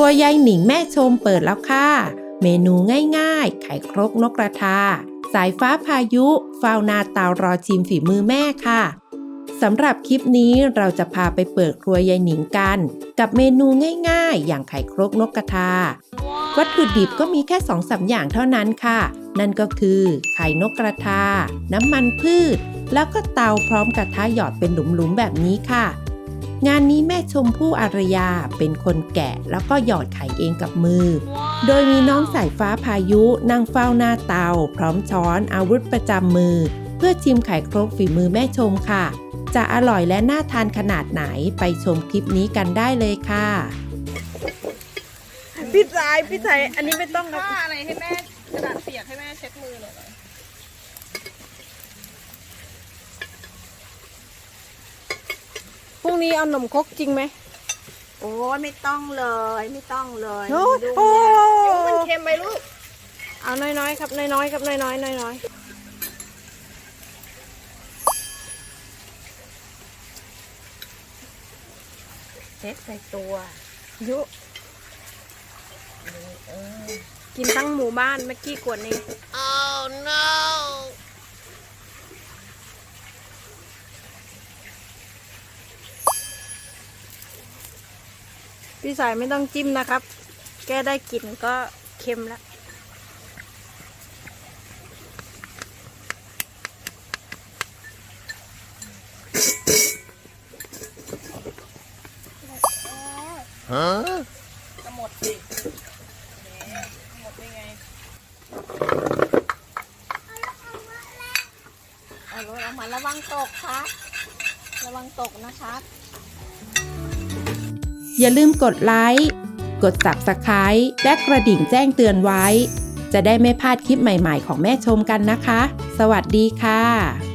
ครัวยายหนิงแม่ชมเปิดแล้วค่ะ เมนูง่ายๆ ไข่ครกนกกระทา สายฟ้าพายุฟาวนาเตารอชิมฝีมือแม่ค่ะสำหรับคลิปนี้เราจะพาไปเปิดครัวยายหนิงกัน กับเมนูง่ายๆ อย่างไข่ครกนกกระทา วัตถุดิบก็มีแค่2องสาอย่างเท่านั้นค่ะ นั่นก็คือ ไข่นกกระทา น้ำมันพืช แล้วก็เตาพร้อมกระทะหยอดเป็นหลุมๆแบบนี้ค่ะ งานนี้แม่ชมพู่อารยาเป็นคนแกะแล้วก็หยอดไข่เองกับมือ โดยมีน้องสายฟ้าพายุนั่งเฝ้าหน้าเตา พร้อมช้อนอาวุธประจำมือ เพื่อชิมไข่ครกฝีมือแม่ชมค่ะ จะอร่อยและน่าทานขนาดไหนไปชมคลิปนี้กันได้เลยค่ะ พี่สายพี่สายอันนี้ไม่ต้องครับผ้าอะไรให้แม่กระดาษเปียกให้แม่เช็ดมือหน่อยไหม พรุ่งนี้เอาหนมครกจริงไหม โอ้ยไม่ต้องเลย ไม่ต้องเลยโอ้ยดูโอ้เดี๋ยวมันเค็มไปลูกเอาน้อยๆครับน้อยๆครับน้อยๆน้อยเซ็ตใส่ตัวๆยุกินทั้งหมู่บ้านเมื่อกี้กวดนี้ oh no พี่สายไม่ต้องจิ้มนะครับ แก้ได้กลิ่นก็เค็มแล้วฮะจะหมดสิหมดได้ไงเอารถเอามาระวังตกครับระวังตกนะครับ อย่าลืมกดไลค์ กด Subscribe และกระดิ่งแจ้งเตือนไว้ จะได้ไม่พลาดคลิปใหม่ๆของแม่ชมกันนะคะ สวัสดีค่ะ